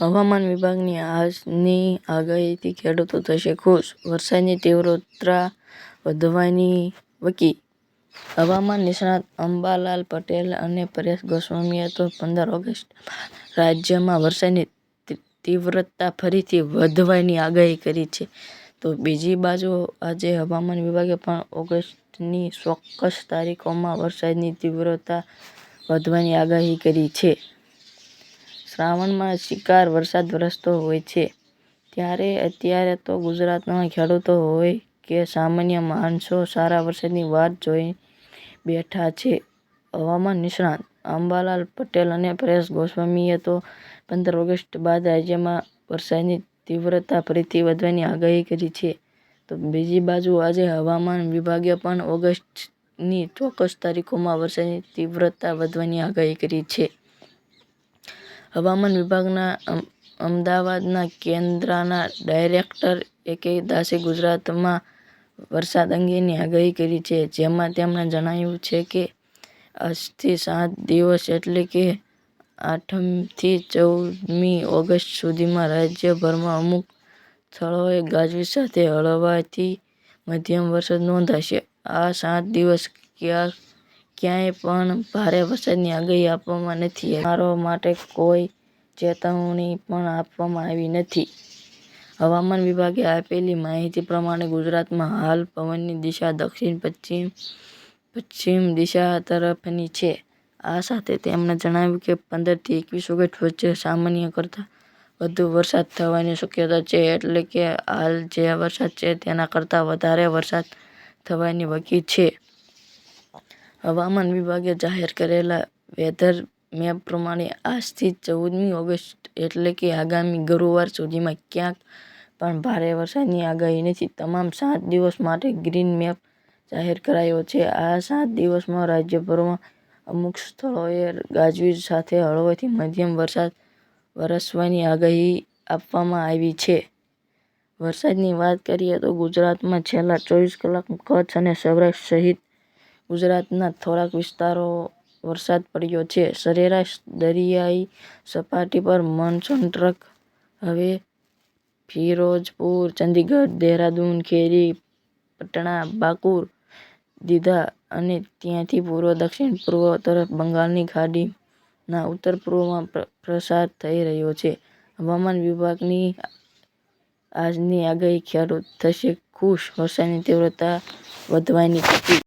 હવામાન વિભાગની આજની આગાહીથી ખેડૂતો થશે ખુશ, વરસાદની તીવ્રતા વધવાની વકી હવામાન નિષ્ણાત અંબાલાલ પટેલ અને પરેશ ગોસ્વામીએ તો પંદર ઓગસ્ટ રાજ્યમાં વરસાદની તીવ્રતા ફરીથી વધવાની આગાહી કરી છે. તો બીજી બાજુ આજે હવામાન વિભાગે પણ ઓગસ્ટની ચોક્કસ તારીખોમાં વરસાદની તીવ્રતા વધવાની આગાહી કરી છે. શ્રાવણમાં શિકાર વરસાદ વરસતો હોય છે. ત્યારે અત્યારે તો ગુજરાતના ખેડૂતો હોય કે સામાન્ય માણસો સારા વરસાદની વાત જોઈ બેઠા છે. હવામાન નિષ્ણાત. અંબાલાલ પટેલ અને પરેશ ગોસ્વામીએ તો પંદર ઓગસ્ટ બાદ રાજ્યમાં વરસાદની તીવ્રતા ફરીથી વધવાની આગાહી કરી છે. તો બીજી બાજુ આજે હવામાન વિભાગે પણ ઓગસ્ટની ચોક્કસ તારીખોમાં વરસાદની તીવ્રતા વધવાની આગાહી કરી છે. હવામાન વિભાગના અમદાવાદના કેન્દ્રના ડાયરેક્ટર એકે દાસે ગુજરાતમાં વરસાદ અંગેની આગાહી કરી છે. જેમાં તેમણે જણાવ્યું છે કે, આજથી સાત દિવસ એટલે કે આઠમથી ચૌદમી ઓગસ્ટ સુધીમાં રાજ્યભરમાં અમુક સ્થળોએ ગાજવીજ સાથે હળવાથી મધ્યમ વરસાદ નોંધાશે. આ સાત દિવસ ક્યાંય પણ ભારે વરસાદની આગાહી આપવામાં નથી મારો માટે કોઈ ચેતવણી પણ આપવામાં આવી નથી. હવામાન વિભાગે આપેલી માહિતી પ્રમાણે ગુજરાતમાં હાલ પવનની દિશા દક્ષિણ, પશ્ચિમ પશ્ચિમ દિશા તરફની છે. આ સાથે તેમણે જણાવ્યું કે પંદરથી એકવીસ ઓગસ્ટ વચ્ચે સામાન્ય કરતાં વધુ વરસાદ થવાની શક્યતા છે, એટલે કે હાલ જે વરસાદ છે તેના કરતાં વધારે વરસાદ થવાની વકી છે. હવામાન વિભાગે જાહેર કરેલા વેધર મેપ પ્રમાણે આજથી ચૌદમી ઓગસ્ટ એટલે કે આગામી ગુરુવાર સુધીમાં ક્યાંક પણ ભારે વરસાદની આગાહી નથી. તમામ સાત દિવસ માટે ગ્રીન મેપ જાહેર કરાયો છે. આ સાત દિવસમાં રાજ્યભરમાં અમુક સ્થળોએ ગાજવીજ સાથે હળવોથી મધ્યમ વરસાદ વરસવાની આગાહી આપવામાં આવી છે. વરસાદની વાત કરીએ તો ગુજરાતમાં છેલ્લા ચોવીસ કલાક કચ્છ અને સૌરાષ્ટ્ર સહિત ગુજરાતના થોડાક વિસ્તારો વરસાદ પડ્યો છે. સરેરાશ દરિયાઈ સપાટી પર મોન્સૂન ટ્રક. હવે ફિરોજપુર ચંદીગઢ, દેહરાદૂન, ખેરી, પટણા, બાકુર, દીધા અને ત્યાંથી પૂર્વ દક્ષિણ પૂર્વ તરફ બંગાળની ખાડીના ઉત્તર પૂર્વમાં પ્રસાર થઈ રહ્યો છે. હવામાન વિભાગની આજની આગાહી ખેડૂત થશે. ખુશ, વરસાદની તીવ્રતા વધવાની।